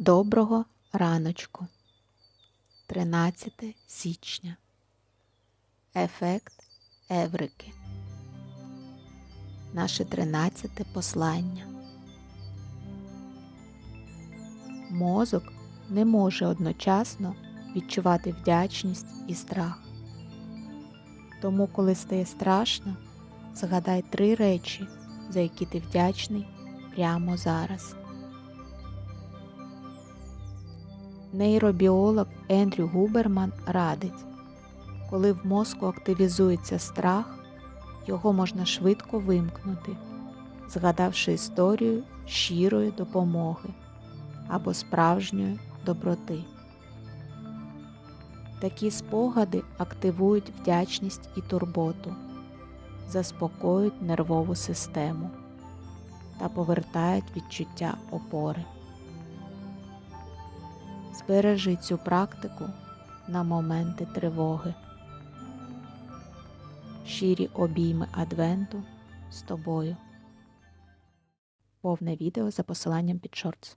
Доброго раночку. 13 січня. Ефект Еврики. Наше 13 послання. Мозок не може одночасно відчувати вдячність і страх. Тому, коли стає страшно, згадай три речі, за які ти вдячний прямо зараз. Нейробіолог Ендрю Губерман радить, коли в мозку активізується страх, його можна швидко вимкнути, згадавши історію щирої допомоги або справжньої доброти. Такі спогади активують вдячність і турботу, заспокоюють нервову систему та повертають відчуття опори. Збережи цю практику на моменти тривоги. Щирі обійми Адвенту з тобою. Повне відео за посиланням під шортс.